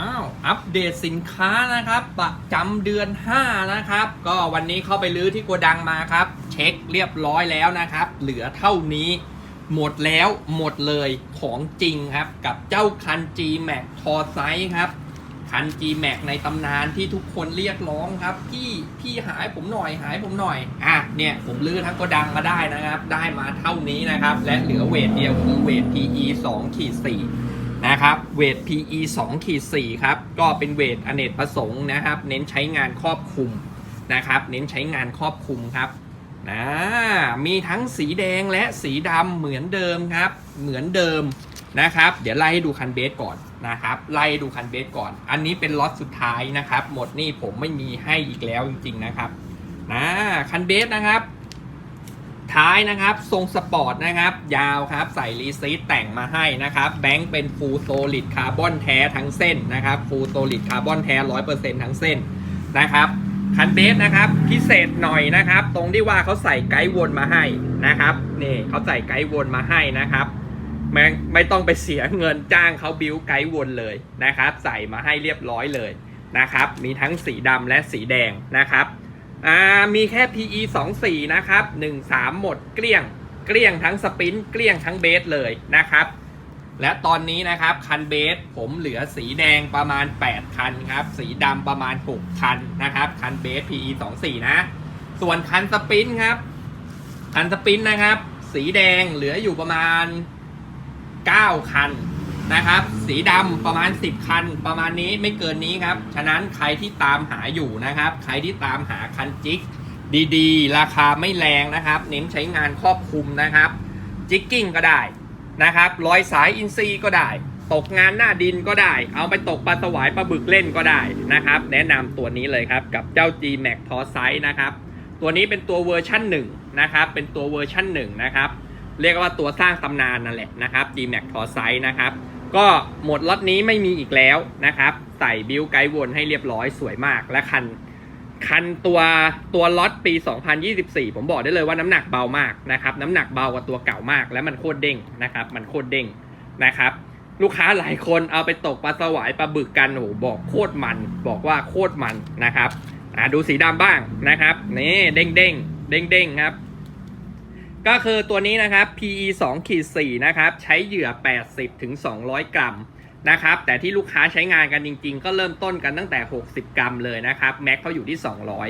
อ้าว อัปเดตสินค้านะครับประจำเดือน 5 นะครับ ก็วันนี้เข้าไปลื้อที่โกดังมาครับ เช็คเรียบร้อยแล้วนะครับ เหลือเท่านี้ หมดแล้วหมดเลยของจริงครับ กับเจ้าคัน G Max ทอไซส์ครับ คัน G Max ในตำนานที่ทุกคนเรียกร้องครับ พี่พี่หายผมหน่อยหายผมหน่อย อะเนี่ยผมลื้อทั้งโกดังมาได้นะครับ ได้มาเท่านี้นะครับ และเหลือเวทเดียวคือเวท PE 2ขีด4 นะครับเวท PE 2ขีด4ครับ ก็เป็นเวทอเนกประสงค์นะครับ เน้นใช้งานครอบคลุมนะครับ เน้นใช้งานครอบคลุมครับนะมีทั้งสีแดงและสีดำเหมือนเดิมครับ เหมือนเดิมนะครับ เดี๋ยวไล่ให้ดูคันเบสก่อนนะครับ ไล่ดูคันเบสก่อน อันนี้เป็นล็อตสุดท้ายนะครับ หมดนี่ผมไม่มีให้อีกแล้วจริงๆนะครับนะคันเบสนะครับ ท้ายนะครับ ทรงสปอร์ตนะครับ ยาวครับ ใส่รีซีทแต่งมาให้นะครับ แบงค์เป็นฟูลโซลิดคาร์บอนแท้ทั้งเส้นนะครับฟูลโซลิดคาร์บอนแท้ร้อยเปอร์เซ็นทั้งเส้นนะครับคันเบสนะครับ พิเศษหน่อยนะครับ ตรงที่ว่าเขาใส่ไกด์วนมาให้นะครับนี่เขาใส่ไกด์วนมาให้นะครับไม่ไม่ต้องไปเสียเงินจ้างเขาบิวไกด์วนเลยนะครับ ใส่มาให้เรียบร้อยเลยนะครับ มีทั้งสีดำและสีแดงนะครับ อ่ามีแค่ PE 2 4 นะครับ 1 3 หมดเกลี้ยง เกลี้ยงทั้งสปรินต์เกลี้ยงทั้งเบสเลยนะครับ และตอนนี้นะครับ คันเบสผมเหลือสีแดงประมาณ 8 คันครับ สีดำประมาณ 6 คันนะครับ คันเบส PE 2 4 นะ ส่วนคันสปรินต์ครับ คันสปรินต์นะครับ สีแดงเหลืออยู่ประมาณ 9 คัน นะครับ สีดำประมาณ 10 คัน ประมาณนี้ไม่เกินนี้ครับ ฉะนั้นใครที่ตามหาอยู่นะครับ ใครที่ตามหาคันจิกดีๆ ราคาไม่แรงนะครับ เน้นใช้งานครอบคลุมนะครับ จิกกิ้งก็ได้นะครับรอยสายอินซีก็ได้ ตกงานหน้าดินก็ได้ เอาไปตกปลาสวายปลาบึกเล่นก็ได้นะครับ แนะนำตัวนี้เลยครับ กับเจ้า G Max t o r s i นะครับ ตัวนี้เป็นตัวเวอร์ชั่น1นะครับ เป็นตัวเวอร์ชั่น1นะครับ เรียกว่าตัวสร้างตำนานนั่นแหละนะครับ G Max t o r s i นะครับ ก็หมดล็อตนี้ไม่มีอีกแล้วนะครับ ใส่บิวไกด์วนให้เรียบร้อยสวยมาก และคันคันตัวตัวล็อตปี 2024 ผมบอกได้เลยว่าน้ำหนักเบามากนะครับ น้ำหนักเบากว่าตัวเก่ามาก และมันโคตรเด้งนะครับ มันโคตรเด้งนะครับ ลูกค้าหลายคนเอาไปตกปลาสวายปลาบึกกันโอ้โหบอกโคตรมัน บอกว่าโคตรมันนะครับอ่าดูสีดำบ้างนะครับ นี่เด้งเด้งเด้งเด้งครับ ก็คือตัวนี้นะครับ PE 2ขีด4นะครับ ใช้เหยื่อ 80ถึง200 กรัมนะครับ แต่ที่ลูกค้าใช้งานกันจริง ๆ ก็เริ่มต้นกันตั้งแต่ 60 กรัมเลยนะครับ แม็กเขาอยู่ที่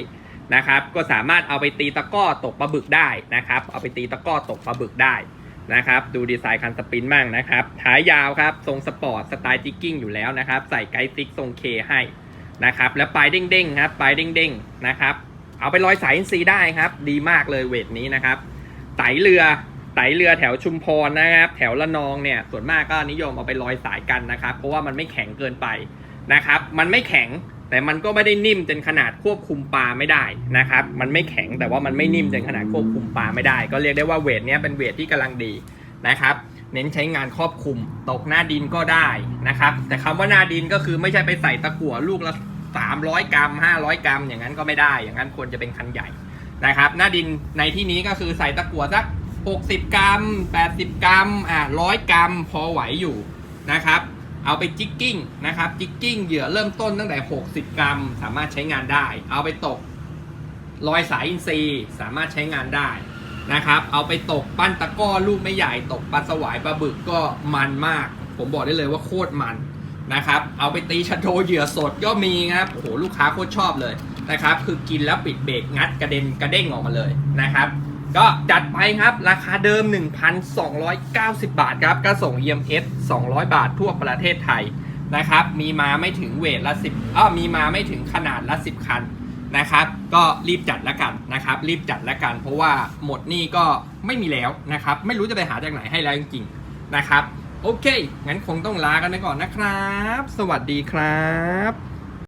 200 นะครับ ก็สามารถเอาไปตีตะก้อตกปลาบึกได้นะครับ เอาไปตีตะก้อตกปลาบึกได้นะครับ ดูดีไซน์คันสปรินมั่งนะครับ ท้ายยาวครับ ทรงสปอร์ต สไตล์จิกกิ้งอยู่แล้วนะครับ ใส่ไกด์ซิกทรงเคให้นะครับ แล้วปลายเด้งๆครับ ปลายเด้งๆนะครับ เอาไปลอยสายอินซีได้ครับ ดีมากเลยเวทนี้นะครับ ไตเรือไตเรือแถวชุมพรนะครับ แถวละนองเนี่ยส่วนมากก็นิยมเอาไปลอยสายกันนะครับ เพราะว่ามันไม่แข็งเกินไปนะครับ มันไม่แข็งแต่มันก็ไม่ได้นิ่มจนขนาดควบคุมปลาไม่ได้นะครับ มันไม่แข็งแต่ว่ามันไม่นิ่มจนขนาดควบคุมปลาไม่ได้ ก็เรียกได้ว่าเวทเนี้ยเป็นเวทที่กำลังดีนะครับ เน้นใช้งานครอบคลุมตกหน้าดินก็ได้นะครับ แต่คำว่าหน้าดินก็คือไม่ใช่ไปใส่ตะกั่วลูกละ300 กรัม 500 กรัม อย่างนั้นก็ไม่ได้ อย่างนั้นควรจะเป็นคันใหญ่ นะครับ หน้าดินในที่นี้ก็คือใส่ตะกั่วสัก 60 กรัม 80 กรัมอ่า100กรัมพอไหวอยู่นะครับ เอาไปจิกกิ้งนะครับจิกกิ้งเหยื่อเริ่มต้นตั้งแต่ 60 กรัม สามารถใช้งานได้ เอาไปตกรอยสายอินทรีย์สามารถใช้งานได้นะครับ เอาไปตกปั้นตะก้อลูกไม่ใหญ่ตกปลาสวายปลาบึกก็มันมาก ผมบอกได้เลยว่าโคตรมันนะครับ เอาไปตีชะโดเหยื่อสดก็มีครับโอ้โหลูกค้าโคตรชอบเลย นะครับ คือกินแล้วปิดเบรกงัดกระเด็นกระเด้งออกมาเลยนะครับ ก็จัดไปครับราคาเดิม 1,290 บาทครับก็ส่ง EMS 200 บาททั่วประเทศไทยนะครับ มีมาไม่ถึงเวทละ 10อ้อมีมาไม่ถึงขนาดละ 10 คันนะครับ ก็รีบจัดแล้วกันนะครับ รีบจัดแล้วกัน เพราะว่าหมดนี่ก็ไม่มีแล้วนะครับ ไม่รู้จะไปหาจากไหนให้แล้วจริงๆนะครับ โอเค งั้นคงต้องลากันไปก่อนนะครับ สวัสดีครับ